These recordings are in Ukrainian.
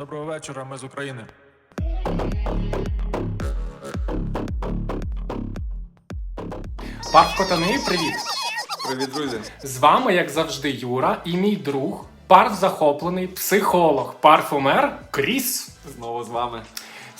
Доброго вечора, ми з України. Парк Котани, привіт! Привіт, друзі! З вами, як завжди, Юра і мій друг, парф захоплений психолог, парфумер Кріс. Знову з вами.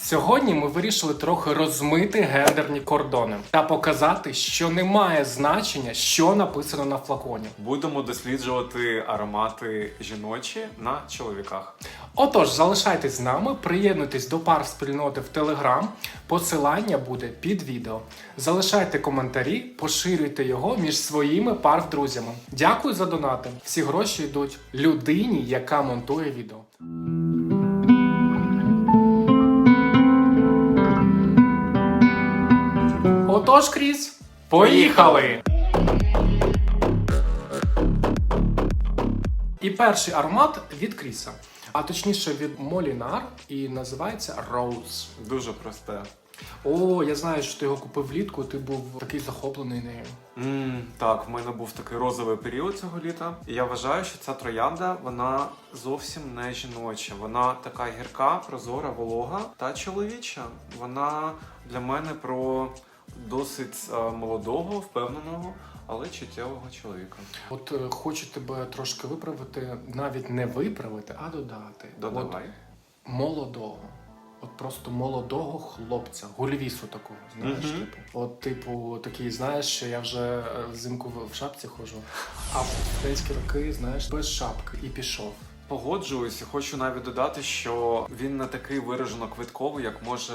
Сьогодні ми вирішили трохи розмити гендерні кордони та показати, що немає значення, що написано на флаконі. Будемо досліджувати аромати жіночі на чоловіках. Отож, залишайтесь з нами, приєднуйтесь до пар спільноти в Телеграм. Посилання буде під відео. Залишайте коментарі, поширюйте його між своїми пар друзями. Дякую за донати. Всі гроші йдуть людині, яка монтує відео. Отож, Кріс, поїхали! І перший аромат від Кріса, а точніше від Молінар, і називається Rose. Дуже просте. О, я знаю, що ти його купив влітку, ти був такий захоплений нею. м так, в мене був такий розовий період цього літа. І я вважаю, що ця троянда вона зовсім не жіноча. Вона така гірка, прозора, волога та чоловіча. Вона для мене про досить е, молодого, впевненого, але чуттєвого чоловіка. От е, хочу тебе трошки виправити, навіть не виправити, а додати. Додавай. От молодого. От просто молодого хлопця, гульвісу такого, знаєш, Мгм. типу. От, типу, такий, знаєш, що я вже е, взимку в- в шапці ходжу, а в студентські роки, знаєш, без шапки і пішов. Погоджуюсь і хочу навіть додати, що він не такий виражено квитковий, як може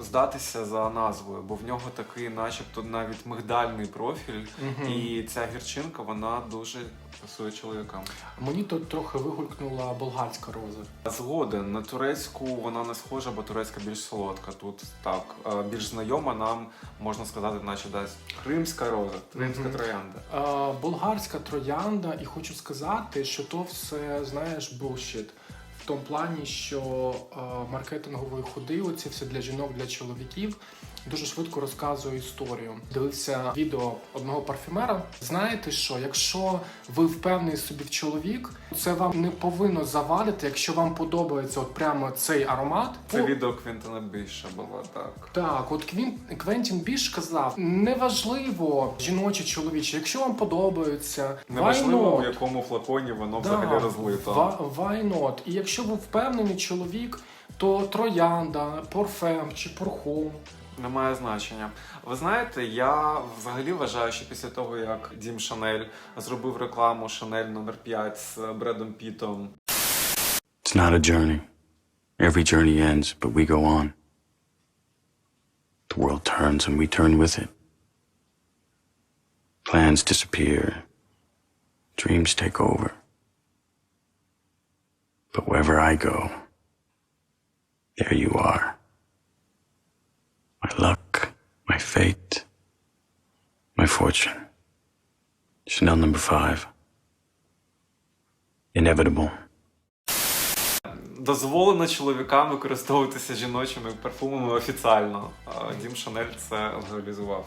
здатися за назвою, бо в нього такий, начебто, навіть мигдальний профіль, угу. і ця гірчинка вона дуже пасує чоловікам. Мені тут трохи вигулькнула болгарська роза. Згоден на турецьку вона не схожа, бо турецька більш солодка. Тут так е, більш знайома нам можна сказати, наче дасть кримська роза, кримська Мгм. троянда. Е, болгарська троянда, і хочу сказати, що то все, знаєш, булшіт. В тому плані, що е, маркетингові ходи, оці все для жінок, для чоловіків, дуже швидко розказує історію. Дивився відео одного парфюмера. Знаєте що, якщо ви впевнений собі в чоловік, це вам не повинно завадити, якщо вам подобається от прямо цей аромат. Це відео Квінтона Біша було так. так, от Квін Квентін Біш казав: неважливо жіноче, чоловіче, якщо вам подобається, Неважливо, в якому флаконі воно Да, взагалі розлито. why not? І якщо ви впевнений чоловік, то троянда, парфем чи парфум. Немає значення. Ви знаєте, я взагалі вважаю, що після того, як Дім Шанель зробив рекламу Шанель номер 5 з Бредом Пітом, It's not a journey. Every journey ends, but we go on. The world turns and we turn with it. Plans disappear. Dreams take over. But wherever I go, there you are. My luck, my fate, my fortune. Chanel number five. Inevitable. Дозволено чоловікам використовуватися жіночими парфумами офіціально. Дім Шанель це легалізував.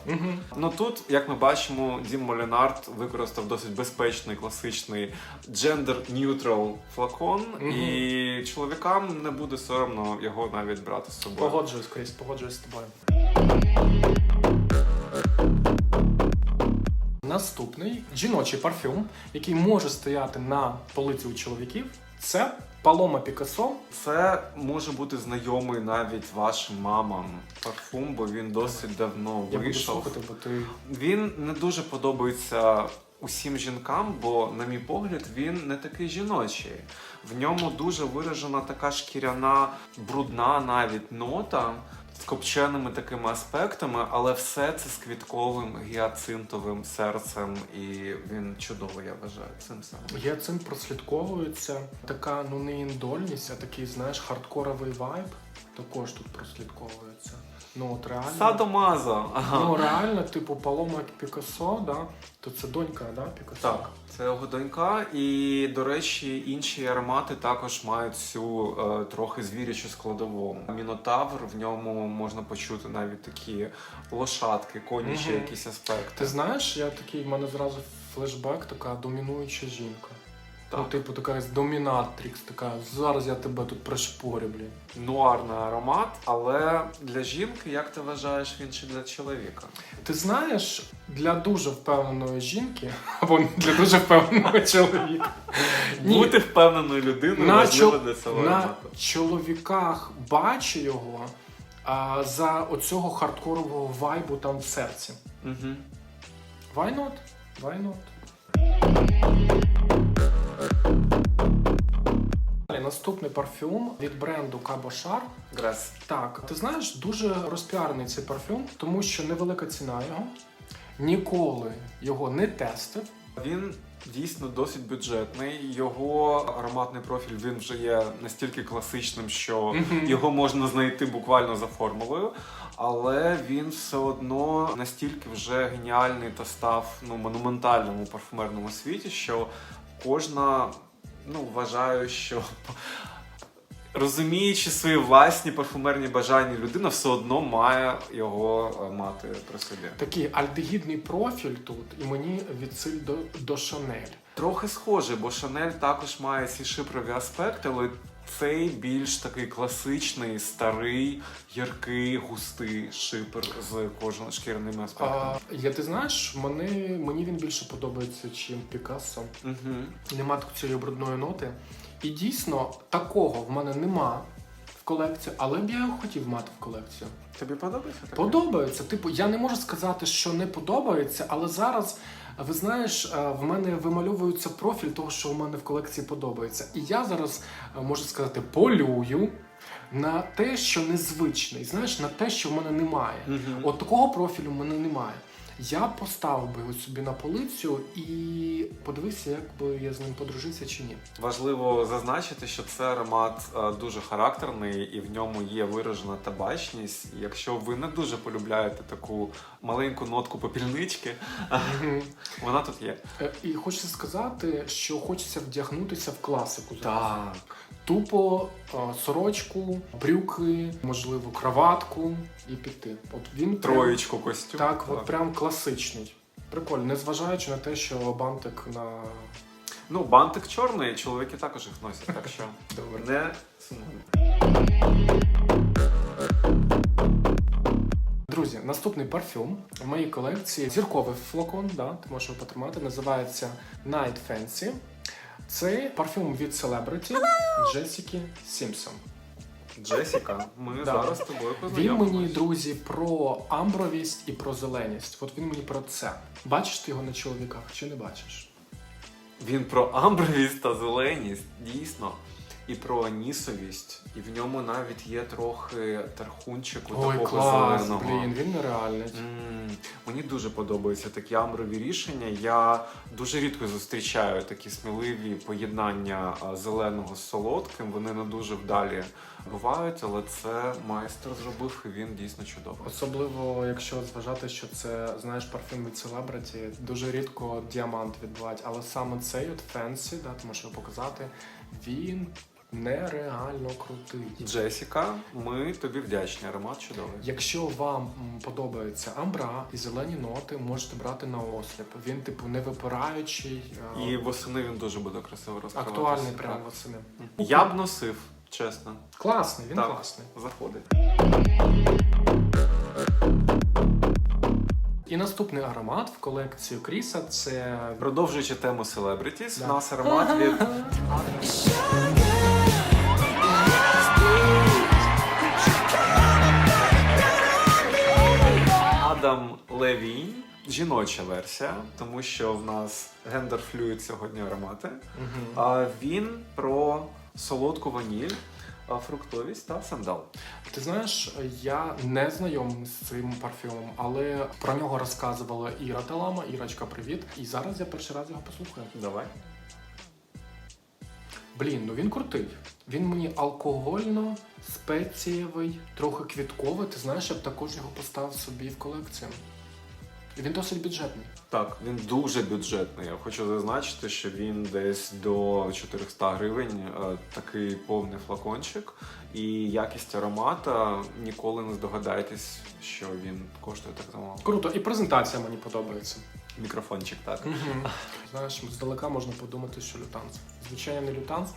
Ну тут, як ми бачимо, Дім Молінард використав досить безпечний, класичний gender-neutral флакон, і чоловікам не буде соромно його навіть брати з собою. Погоджуюсь, Кріс, погоджуюсь з тобою. Наступний жіночий парфюм, який може стояти на полиці у чоловіків, це Paloma Пікасо. Це може бути знайомий навіть вашим мамам парфум, бо він досить давно Я буду вийшов. слухати, бо ти Він не дуже подобається усім жінкам, бо, на мій погляд, він не такий жіночий. В ньому дуже виражена така шкіряна, брудна навіть нота копченими такими аспектами, але все це з квітковим гіацинтовим серцем, і він чудово, я вважаю, цим самим. Цим прослідковується. Така ну не індольність, а такий, знаєш, хардкоровий вайб також тут прослідковується. Ну от реально. Садомазо. Ага. Ну реально, типу, Палома Пікассо, да? то це донька, да, Пікассо? Так, це його донька, і до речі, інші аромати також мають цю е, трохи звірячу складову. Мінотавр в ньому можна почути навіть такі лошадки, конячі Мгм. якісь аспекти. Ти знаєш, я такий, в мене зразу флешбек, така домінуюча жінка. Ну, типу, така домінатрікс, така зараз я тебе тут пришпорю, блін. Нуарний аромат, але для жінки, як ти вважаєш, він чи для чоловіка? Ти знаєш, для дуже впевненої жінки або для дуже впевненого чоловіка. Ні. Бути впевненою людиною на, важливо для цього на аромату. чоловіках бачу його а, за оцього хардкорового вайбу там в серці. Угу. Why not? Why not? Наступний парфюм від бренду Cabo Char. Грес. Так, ти знаєш, дуже розпіарений цей парфюм, тому що невелика ціна його. Ніколи його не тестив. Він дійсно досить бюджетний. Його ароматний профіль він вже є настільки класичним, що його можна знайти буквально за формулою. Але він все одно настільки вже геніальний та став ну, монументальним у парфумерному світі, що кожна ну, вважаю, що розуміючи свої власні парфумерні бажання, людина все одно має його е, мати при собі. Такий альдегідний профіль тут, і мені відсиль до, до Шанель. Трохи схоже, бо Шанель також має ці шипрові аспекти, але цей більш такий класичний, старий, яркий, густий шипер з кожним шкіряними аспектом. А, я ти знаєш, мені, мені він більше подобається, чим Пікассо. Угу. Нема цієї брудної ноти. І дійсно, такого в мене нема в колекції, але б я його хотів мати в колекцію. Тобі подобається таке? Подобається. Типу, я не можу сказати, що не подобається, але зараз, ви знаєш, е, в мене вимальовується профіль того, що в мене в колекції подобається. І я зараз е, можу сказати, полюю на те, що незвичне, і знаєш, на те, що в мене немає. Мгм. От такого профілю в мене немає. Я поставив би його собі на полицю і подивився, як би я з ним подружився чи ні. Важливо зазначити, що це аромат е, дуже характерний і в ньому є виражена табачність. І Якщо ви не дуже полюбляєте таку маленьку нотку попільнички, вона тут є. Е, І хочеться сказати, що хочеться вдягнутися в класику. Так. Тупо е, сорочку, брюки, можливо, краватку і піти. От він прям- Троєчку костюм. Так, от прям класичний. Прикольно, незважаючи на те, що бантик на Ну, бантик чорний, чоловіки також їх носять, так що добре. не. Друзі, наступний парфюм в моїй колекції зірковий флакон, да, ти можеш його потримати, називається Night Fancy. Це парфюм від селебриті Джесіки Сімпсон. Джесіка, ми Да. зараз з тобою Він познайомимось. мені, друзі, про амбровість і про зеленість. От він мені про це. Бачиш ти його на чоловіках чи не бачиш? Він про амбровість та зеленість, дійсно. І про анісовість, і в ньому навіть є трохи тархунчику Ой, такого клас, зеленого. блін, він нереальний. М, Мені дуже подобаються такі амброві рішення. Я дуже рідко зустрічаю такі сміливі поєднання а, зеленого з солодким. Вони не дуже вдалі бувають, але це майстер зробив, і він дійсно чудовий. Особливо, якщо зважати, що це знаєш парфюм від селебриті, дуже рідко діамант відбувають, але саме цей от фенсі, да, ти можеш його показати, він нереально крутий. Джесіка, ми тобі вдячні. Аромат чудовий. Якщо вам подобається амбра і зелені ноти, можете брати на осліп. Він, типу, не випираючий, І восени він дуже буде красиво розкриватися. актуальний прямо Так. восени. Я б носив, чесно. Класний, він Так. класний. Заходить. І наступний аромат в колекцію Кріса це Продовжуючи тему селебрітіс, Да. у нас аромат від Адам Левінь. Жіноча версія, тому що в нас гендер флюїд сьогодні аромати. А він про солодку ваніль, фруктовість та сандал. Ти знаєш, я не знайомий з цим парфюмом, але про нього розказувала Іра Талама. Ірочка, привіт. І зараз я перший раз його послухаю. Давай. Блін, ну він крутий. Він мені алкогольно, спецієвий, трохи квітковий. Ти знаєш, я б також його поставив собі в колекцію. І він досить бюджетний. Так, він дуже бюджетний. Я хочу зазначити, що він десь до 400 гривень, е, такий повний флакончик. І якість аромата ніколи не здогадаєтесь, що він коштує так замало. Круто, і презентація мені подобається. Мікрофончик, так. Знаєш, здалека можна подумати, що лютанс. Звичайно, не лютанс,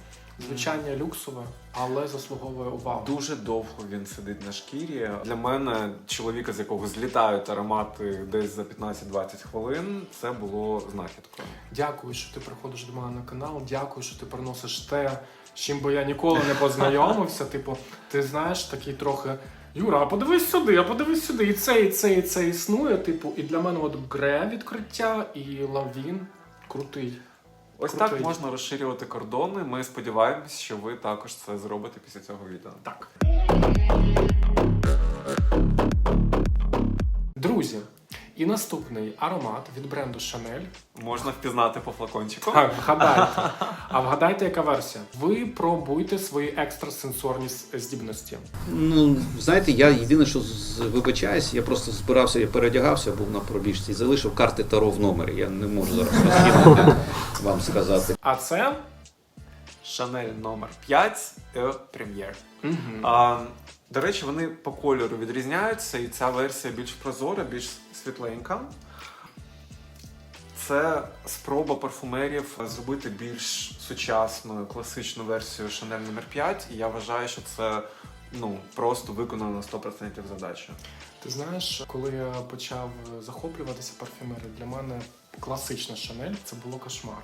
звичайно, люксове, але заслуговує увагу. Дуже довго він сидить на шкірі. Для мене, чоловіка, з якого злітають аромати десь за 15-20 хвилин, це було знахідкою. Дякую, що ти приходиш до мене на канал. Дякую, що ти приносиш те, з чим би я ніколи не познайомився. Типу, ти знаєш, такий трохи. Юра, а подивись сюди, а подивись сюди. І це, і це, і це існує. Типу, і для мене от гре відкриття і лавін крутий. Ось Крутий. так можна розширювати кордони. Ми сподіваємось, що ви також це зробите після цього відео. Так. Друзі, і наступний аромат від бренду Chanel. Можна впізнати по флакончику. Так, вгадайте. А вгадайте, яка версія? Ви пробуйте свої екстрасенсорні здібності. Ну, знаєте, я єдине, що з- вибачаюсь, я просто збирався, я переодягався, був на пробіжці і залишив карти Таро в номері. Я не можу зараз розкинути вам сказати. А це Шанель номер 5 E Premier. А, до речі, вони по кольору відрізняються, і ця версія більш прозора, більш світленька. Це спроба парфумерів зробити більш сучасну, класичну версію Chanel номер 5 І я вважаю, що це ну, просто виконано на 100% задачу. Ти знаєш, коли я почав захоплюватися парфюмерією, для мене класична Шанель це було кошмаром.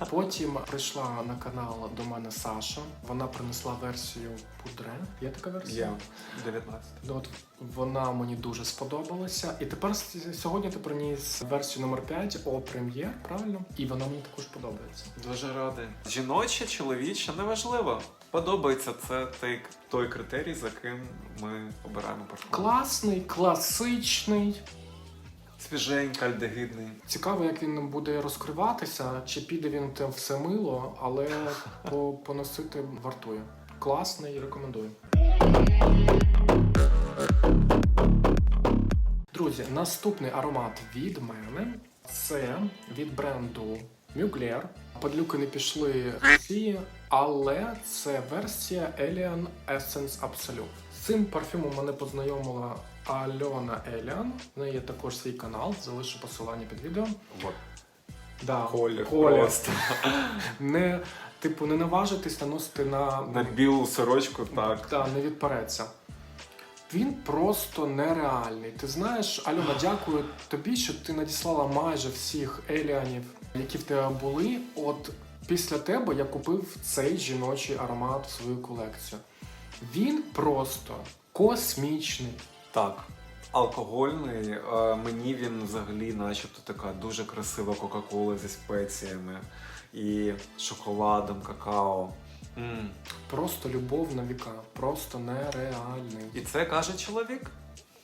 А потім прийшла на канал до мене Саша. Вона принесла версію пудре. Є така версія? Є 19. Ну, От вона мені дуже сподобалася. І тепер сьогодні ти приніс версію номер 5 о прем'єр, правильно? І вона мені також подобається. Дуже радий. Жіноче, чоловіче, неважливо. Подобається це той, той критерій, за ким ми обираємо парфум. Класний, класичний. Свіженький, альдегидний. Цікаво, як він буде розкриватися, чи піде він те все мило, але по- поносити вартує. Класний, рекомендую. Друзі, наступний аромат від мене це від бренду Mugler. Падлюки не пішли всі, але це версія Alien Essence Absolute. З цим парфюмом мене познайомила Альона Еліан. В неї є також свій канал, залишу посилання під відео. От. Да, Колір просто. Не, типу, не наважитись наносити на, На білу сорочку, так. Та, не відпереться. Він просто нереальний. Ти знаєш, Альона, дякую тобі, що ти надіслала майже всіх еліанів, які в тебе були. От після тебе я купив цей жіночий аромат в свою колекцію. Він просто космічний. Так. Алкогольний, е, мені він взагалі, начебто, така дуже красива Кока-Кола зі спеціями і шоколадом, какао. м Просто любов на віка. Просто нереальний. І це каже чоловік.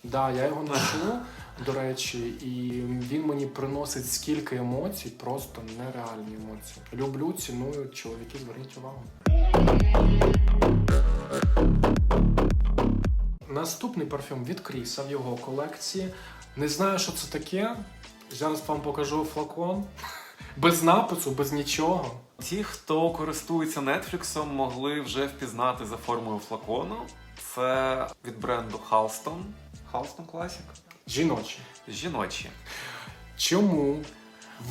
Да, я його ношу, до речі, і він мені приносить скільки емоцій, просто нереальні емоції. Люблю, ціную, чоловіки, зверніть увагу. Наступний парфюм від Кріса в його колекції. Не знаю, що це таке. Зараз вам покажу флакон. Без напису, без нічого. Ті, хто користується Netflix, могли вже впізнати за формою флакону. Це від бренду Halston. Halston Classic. Жіночий. Жіночі. Чому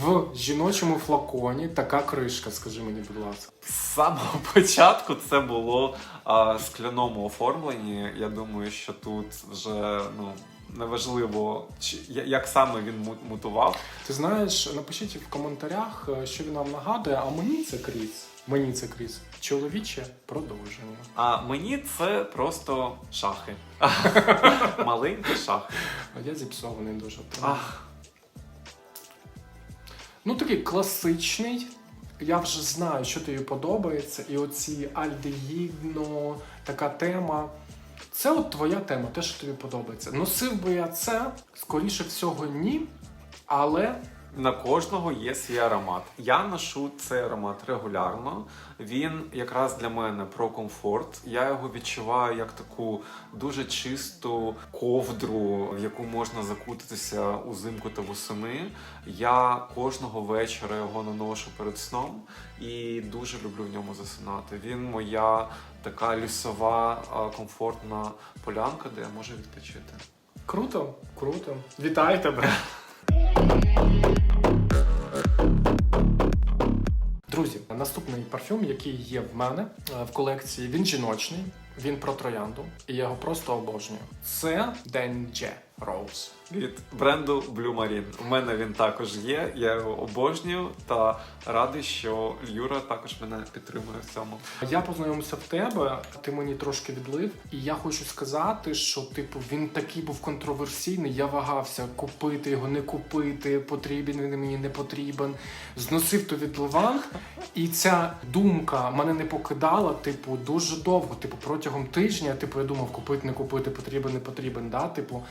в жіночому флаконі така кришка, скажи мені, будь ласка. З самого початку це було а, скляному оформленні. Я думаю, що тут вже ну неважливо, чи як саме він мутував. Ти знаєш, напишіть в коментарях, е, що він нам нагадує, а мені це Кріс. Мені це Кріс. Чоловіче продовження. А мені це просто шахи. Маленькі шахи. А я зіпсований дуже. Ах, Ну такий класичний. Я вже знаю, що тобі подобається, і оці альдегідно, така тема. Це от твоя тема, те, що тобі подобається. Носив би я це, скоріше всього, ні. Але на кожного є свій аромат. Я ношу цей аромат регулярно. Він якраз для мене про комфорт. Я його відчуваю як таку дуже чисту ковдру, в яку можна закутатися узимку та восени. Я кожного вечора його наношу перед сном і дуже люблю в ньому засинати. Він моя така лісова, комфортна полянка, де я можу відпочити. круто, круто. Вітаю тебе. Друзі, наступний парфюм, який є в мене е, в колекції, він жіночний, він про троянду, і я його просто обожнюю. Це Denje Rose. Від бренду Blue Marine. У мене він також є. Я його обожнюю та радий, що Юра також мене підтримує в цьому. Я познайомився в тебе, ти мені трошки відлив, і я хочу сказати, що типу він такий був контроверсійний. Я вагався купити його, не купити, потрібен він мені не потрібен. Зносив то від відливант, і ця думка мене не покидала, типу, дуже довго. Типу, протягом тижня, типу, я думав, купити, не купити, потрібен, не потрібен. Да? Типу,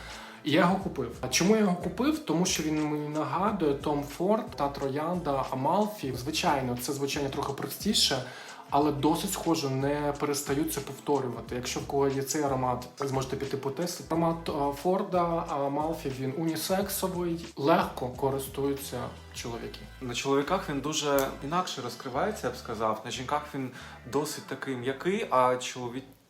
і я його купив. А чому я його купив? Тому що він мені нагадує Том Форд та Троянда Амалфі. Звичайно, це звучання трохи простіше. Але досить схоже, не перестають це повторювати. Якщо в кого є цей аромат, зможете піти потестити. Аромат е, Форда, Амалфі він унісексовий, легко користуються чоловіки. На чоловіках він дуже інакше розкривається, я б сказав. На жінках він досить такий м'який, а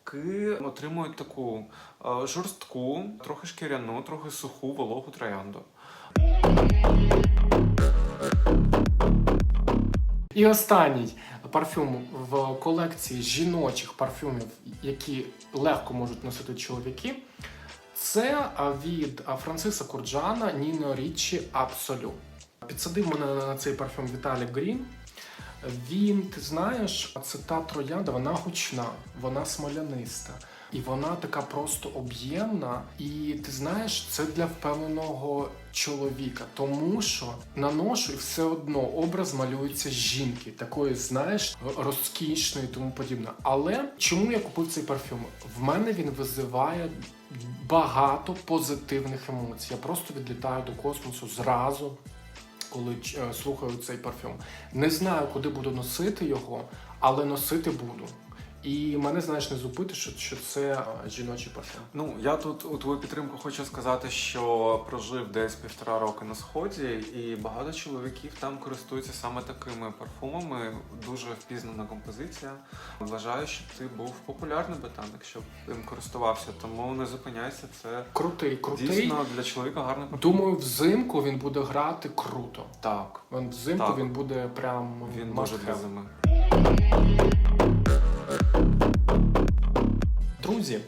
чоловіки отримують таку е, жорстку, трохи шкіряну, трохи суху вологу троянду. І останній парфюм в колекції жіночих парфюмів, які легко можуть носити чоловіки. Це від Франциса Курджана Ніно Річчі Абсолю. Підсадив мене на цей парфюм Віталік Грін. Він, ти знаєш, це та троянда, вона гучна, вона смоляниста. І вона така просто об'ємна. І ти знаєш, це для впевненого чоловіка, тому що наношу і все одно образ малюється жінки, такої, знаєш, розкішної тому подібне. Але чому я купив цей парфюм? В мене він визиває багато позитивних емоцій. Я просто відлітаю до космосу зразу коли е, слухаю цей парфюм. Не знаю, куди буду носити його, але носити буду. І мене, знаєш, не зупити, що, що це е, жіночий парфюм. Ну, я тут у твою підтримку хочу сказати, що прожив десь півтора роки на сході, і багато чоловіків там користуються саме такими парфумами. Дуже впізнана композиція. Вважаю, що ти був популярний ботаник, якщо б ним користувався, тому не зупиняйся. Це Крутий, крутий. дійсно для чоловіка гарний парфум. Думаю, взимку він буде грати круто. Так, Він взимку Так. він буде прям він дуже для зими. Друзі,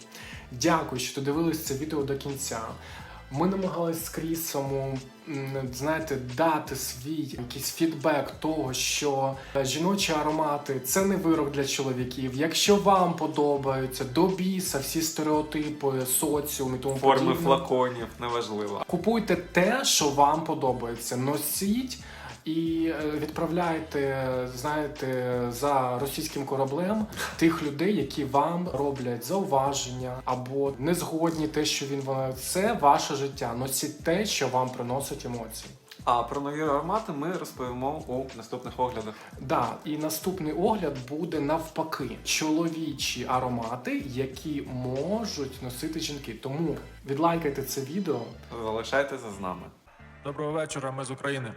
дякую, що додивились це відео до кінця. Ми намагались з Крісом, знаєте, дати свій якийсь фідбек того, що жіночі аромати це не вирок для чоловіків. Якщо вам подобаються до біса всі стереотипи, соціум і тому Форми подібне, флаконів, неважливо. Купуйте те, що вам подобається. Носіть і е, відправляйте, знаєте, за російським кораблем тих людей, які вам роблять зауваження або не згодні те, що він вона. Це ваше життя. Носіть те, що вам приносить емоції. А про нові аромати ми розповімо у наступних оглядах. Да, і наступний огляд буде навпаки чоловічі аромати, які можуть носити жінки. Тому відлайкайте це відео. Залишайтеся з нами. Доброго вечора, ми з України.